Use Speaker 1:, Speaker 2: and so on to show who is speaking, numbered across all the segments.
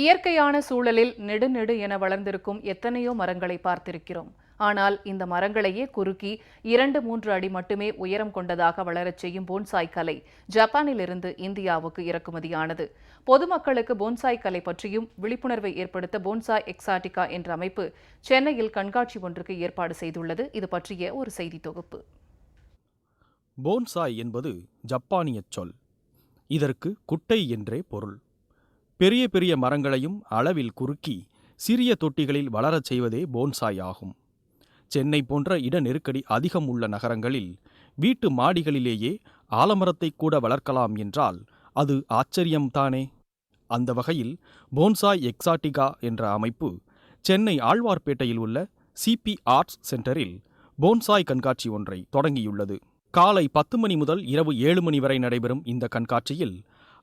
Speaker 1: இயற்கையான சூழலில் நெடுநெடு என வளர்ந்திருக்கும் எத்தனையோ மரங்களை பார்த்திருக்கிறோம். ஆனால் இந்த மரங்களையே குறுக்கி இரண்டு மூன்று அடி மட்டுமே உயரம் கொண்டதாக வளரச் செய்யும் போன்சாய் கலை ஜப்பானிலிருந்து இந்தியாவுக்கு இறக்குமதியானது. பொதுமக்களுக்கு போன்சாய் கலை பற்றியும் விழிப்புணர்வை ஏற்படுத்த போன்சாய் எக்ஸாட்டிகா என்ற அமைப்பு சென்னையில் கண்காட்சி ஒன்றுக்கு ஏற்பாடு செய்துள்ளது. இது பற்றிய ஒரு செய்தி தொகுப்பு.
Speaker 2: போன்சாய் என்பது ஜப்பானியச் சொல். இதற்கு குட்டை என்றே பொருள். பெரிய பெரிய மரங்களையும் அளவில் குறுக்கி சிறிய தொட்டிகளில் வளரச் செய்வதே போன்சாய் ஆகும். சென்னை போன்ற இட நெருக்கடி அதிகம் உள்ள நகரங்களில் வீட்டு மாடிகளிலேயே ஆலமரத்தை கூட வளர்க்கலாம் என்றால் அது ஆச்சரியம்தானே அந்த வகையில் போன்சாய் எக்ஸாட்டிகா என்ற அமைப்பு சென்னை ஆழ்வார்பேட்டையில் உள்ள சிபி ஆர்ட்ஸ் சென்டரில் போன்சாய் கண்காட்சி ஒன்றை தொடங்கியுள்ளது. காலை பத்து மணி முதல் இரவு ஏழு மணி வரை நடைபெறும் இந்த கண்காட்சியில்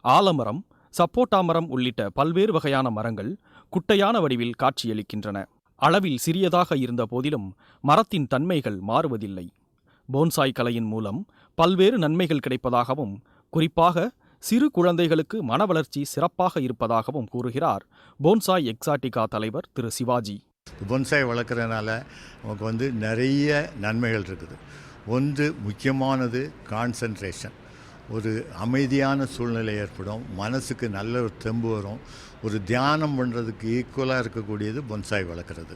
Speaker 2: ஆலமரம் சப்போட்டா மரம் உள்ளிட்ட பல்வேறு வகையான மரங்கள் குட்டையான வடிவில் காட்சியளிக்கின்றன. அளவில் சிறியதாக இருந்த போதிலும் மரத்தின் தன்மைகள் மாறுவதில்லை. போன்சாய் கலையின் மூலம் பல்வேறு நன்மைகள் கிடைப்பதாகவும் குறிப்பாக சிறு குழந்தைகளுக்கு மன வளர்ச்சி சிறப்பாக இருப்பதாகவும் கூறுகிறார் போன்சாய் எக்ஸாட்டிகா தலைவர் திரு சிவாஜி.
Speaker 3: பொன்சாய் வளர்க்குறதுனால நமக்கு வந்து நிறைய நன்மைகள் இருக்குது. ஒன்று முக்கியமானது கான்சன்ட்ரேஷன் ஒரு அமைதியான சூழ்நிலை ஏற்படும் மனசுக்கு நல்ல ஒரு தெம்பு வரும் ஒரு தியானம் பண்ணுறதுக்கு ஈக்குவலாக இருக்கக்கூடியது பொன்சாய் வளர்க்குறது.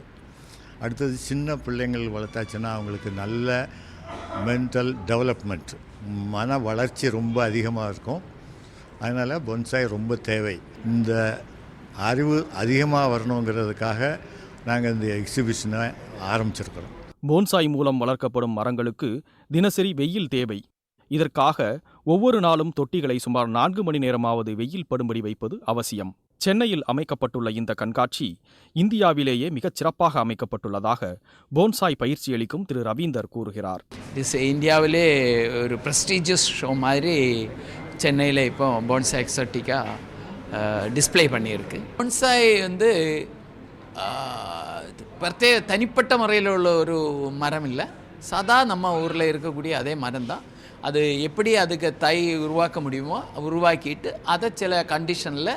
Speaker 3: அடுத்தது சின்ன பிள்ளைங்கள் வளர்த்தாச்சுன்னா அவங்களுக்கு நல்ல மென்டல் டெவலப்மெண்ட் மன வளர்ச்சி ரொம்ப அதிகமாக இருக்கும். அதனால் பொன்சாய் ரொம்ப தேவை. இந்த அறிவு அதிகமாக வரணுங்கிறதுக்காக நாங்கள் இந்த எக்ஸிபிஷனை ஆரம்பிச்சிருக்கிறோம்.
Speaker 2: போன்சாய் மூலம் வளர்க்கப்படும் மரங்களுக்கு தினசரி வெயில் தேவை. இதற்காக ஒவ்வொரு நாளும் தொட்டிகளை சுமார் நான்கு மணி நேரமாவது வெயில் படும்படி வைப்பது அவசியம். சென்னையில் அமைக்கப்பட்டுள்ள இந்த கண்காட்சி இந்தியாவிலேயே மிகச் சிறப்பாக அமைக்கப்பட்டுள்ளதாக போன்சாய் பயிற்சி அளிக்கும் திரு ரவீந்தர் கூறுகிறார்.
Speaker 4: இந்தியாவிலே ஒரு ப்ரெஸ்டீஜியஸ் ஷோ மாதிரி சென்னையில் இப்போ போன்சாய் எக்ஸாட்டிக்கா டிஸ்ப்ளே பண்ணியிருக்கு. போன்சாய் வந்து பிரத்யேக தனிப்பட்ட முறையில் உள்ள ஒரு மரம் இல்லை சதா நம்ம ஊரில் இருக்கக்கூடிய அதே மரம் தான் அது எப்படி அதுக்கு தை உருவாக்க முடியுமோ உருவாக்கிட்டு அதை சில கண்டிஷனில்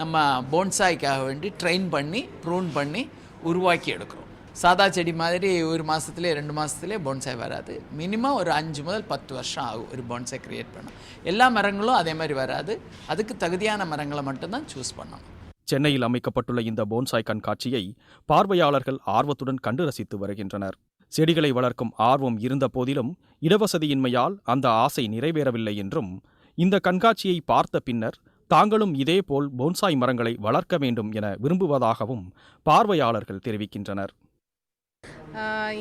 Speaker 4: நம்ம போன்சாய்க்காக வேண்டி ட்ரெயின் பண்ணி ப்ரூன் பண்ணி உருவாக்கி எடுக்கிறோம். சாதா செடி மாதிரி ஒரு மாதத்துலேயே ரெண்டு மாதத்துலேயே போன்சாய் வராது. மினிமம் ஒரு அஞ்சு முதல் பத்து வருஷம் ஆகும் ஒரு போன்சாய் க்ரியேட் பண்ண. எல்லா மரங்களும் அதே மாதிரி வராது. அதுக்கு தகுதியான மரங்களை மட்டும்தான் சூஸ் பண்ணணும்.
Speaker 2: சென்னையில் அமைக்கப்பட்டுள்ள இந்த போன்சாய் கண்காட்சியை பார்வையாளர்கள் ஆர்வத்துடன் கண்டு ரசித்து வருகின்றனர். செடிகளை வளர்க்கும் ஆர்வம் இருந்த போதிலும் இடவசதியின்மையால் அந்த ஆசை நிறைவேறவில்லை என்றும் இந்த கண்காட்சியை பார்த்த பின்னர் தாங்களும் இதேபோல் போன்சாய் மரங்களை வளர்க்க வேண்டும் என விரும்புவதாகவும் பார்வையாளர்கள் தெரிவிக்கின்றனர்.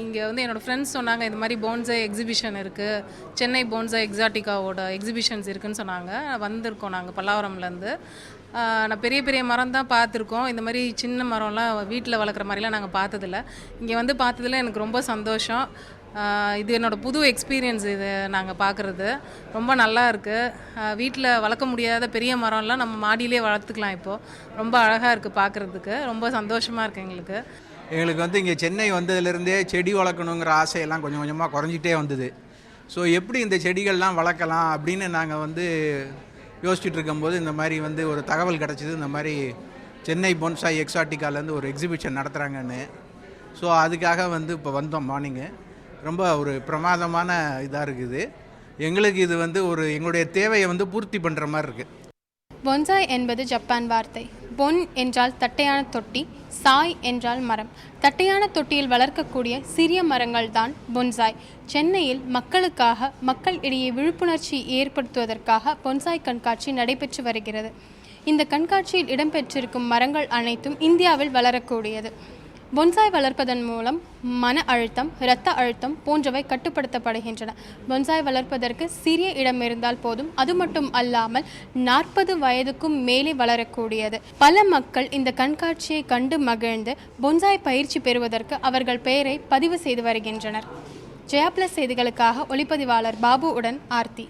Speaker 5: இங்கே வந்து என்னோடய ஃப்ரெண்ட்ஸ் சொன்னாங்க இந்த மாதிரி போன்சை எக்ஸிபிஷன் இருக்குது சென்னை போன்சை எக்ஸாட்டிக்காவோட எக்ஸிபிஷன்ஸ் இருக்குன்னு சொன்னாங்க. வந்திருக்கோம் நாங்கள் பல்லாவரம்லேருந்து நான் பெரிய பெரிய மரம் தான் பார்த்துருக்கோம். இந்த மாதிரி சின்ன மரம்லாம் வீட்டில் வளர்க்குற மாதிரிலாம் நாங்கள் பார்த்ததில்ல. இங்கே வந்து பார்த்ததுல எனக்கு ரொம்ப சந்தோஷம். இது என்னோட புது எக்ஸ்பீரியன்ஸ் இது நாங்கள் பார்க்குறது. ரொம்ப நல்லா இருக்குது வீட்டில் வளர்க்க முடியாத பெரிய மரம்லாம் நம்ம மாடியிலே வளர்த்துக்கலாம் இப்போது ரொம்ப அழகாக இருக்குது பார்க்குறதுக்கு. ரொம்ப சந்தோஷமாக இருக்குது எங்களுக்கு.
Speaker 6: எங்களுக்கு வந்து இங்கே சென்னை வந்ததுலேருந்தே செடி வளர்க்கணுங்கிற ஆசையெல்லாம் கொஞ்சம் கொஞ்சமாக குறைஞ்சிட்டே வந்தது. ஸோ எப்படி இந்த செடிகள்லாம் வளர்க்கலாம் அப்படின்னு நாங்கள் வந்து யோசிச்சுட்டு இருக்கும்போது இந்த மாதிரி வந்து ஒரு தகவல் கிடச்சிது. இந்த மாதிரி சென்னை பொன்சாய் எக்ஸாட்டிக்காலேருந்து ஒரு எக்ஸிபிஷன் நடத்துகிறாங்கன்னு ஸோ அதுக்காக வந்து இப்போ வந்தோம் மார்னிங்கு ரொம்ப ஒரு பிரமாதமான இதாக இருக்குது. எங்களுக்கு இது வந்து ஒரு எங்களுடைய தேவையை வந்து பூர்த்தி பண்ணுற மாதிரி இருக்குது
Speaker 7: பொன்சாய் என்பது ஜப்பான் வார்த்தை. பொன் என்றால் தட்டையான தொட்டி சாய் என்றால் மரம். தட்டையான தொட்டியில் வளர்க்கக்கூடிய சிறிய மரங்கள் தான் பொன்சாய். சென்னையில் மக்களுக்காக மக்கள் இடையே விழிப்புணர்ச்சி ஏற்படுத்துவதற்காக பொன்சாய் கண்காட்சி நடைபெற்று வருகிறது. இந்த கண்காட்சியில் இடம்பெற்றிருக்கும் மரங்கள் அனைத்தும் இந்தியாவில் வளரக்கூடியது. பொன்சாய் வளர்ப்பதன் மூலம் மன அழுத்தம் இரத்த அழுத்தம் போன்றவை கட்டுப்படுத்தப்படுகின்றன. பொன்சாய் வளர்ப்பதற்கு சிறிய இடம் இருந்தால் போதும். அது மட்டும் அல்லாமல் நாற்பது வயதுக்கும் மேலே வளரக்கூடியது. பல மக்கள் இந்த கண்காட்சியை கண்டு மகிழ்ந்து பொன்சாய் பயிற்சி பெறுவதற்கு அவர்கள் பெயரை பதிவு செய்து வருகின்றனர். ஜெயா பிளஸ் செய்திகளுக்காக ஒளிப்பதிவாளர் பாபு உடன் ஆர்த்தி.